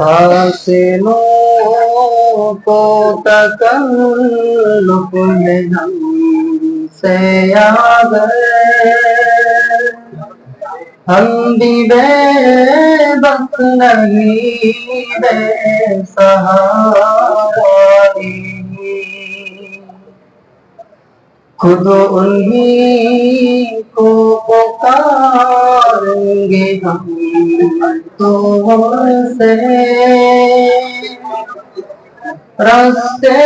हासिलों को तकल्लुफ में हमसे आ गए हम भी बेबस नहीं बेसहारे खुद उन्हीं को पुकारेंगे हम तो से रास्ते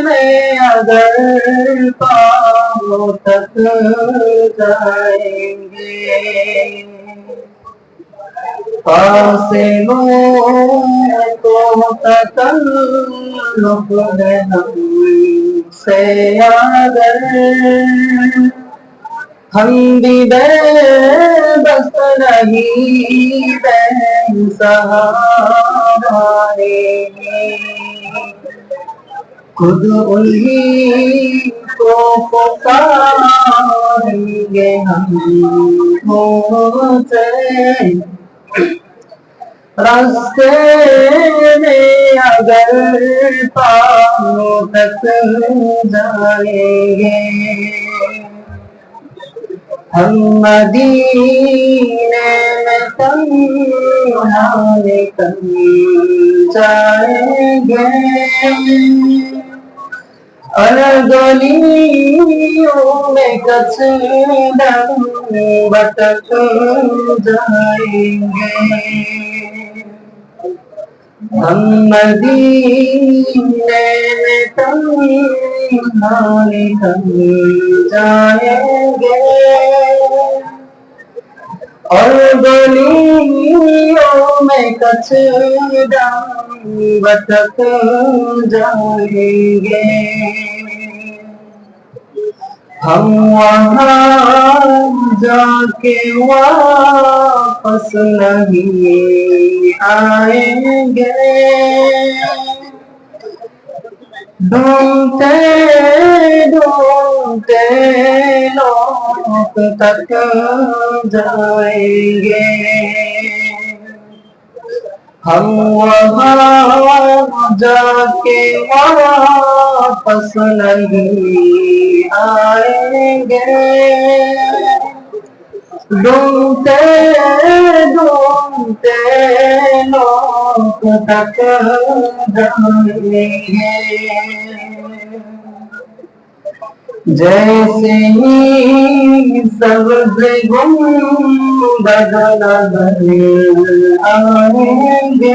में अगर पाओ तक जाएँगे। फासिलों को तकल्लुफ है हमसे अगर हम भी बेबस नहीं बेसहारे खुद उन्हीं को पुकारेंगे हम। होते रास्ते में अगर पाओ तक जाएँगे। हम मदीने में तन्हाई कम जाएँगे और जाएँगे। में जाएँगे और गलियों में कचरा बतक जाएँगे। हम वहाँ जाके वापस नहीं आएंगे ढूंढते ढूंढते लोग तक जाएंगे हम वहाँ जाके वापस नहीं आएँगे। ढूंढते ढूंढते लोग तक जाएँगे जैसे ही सब्ज गुंबद नज़र आएँगे।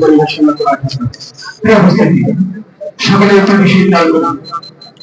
পরিবেশনা করা সকলের তো বিশেষ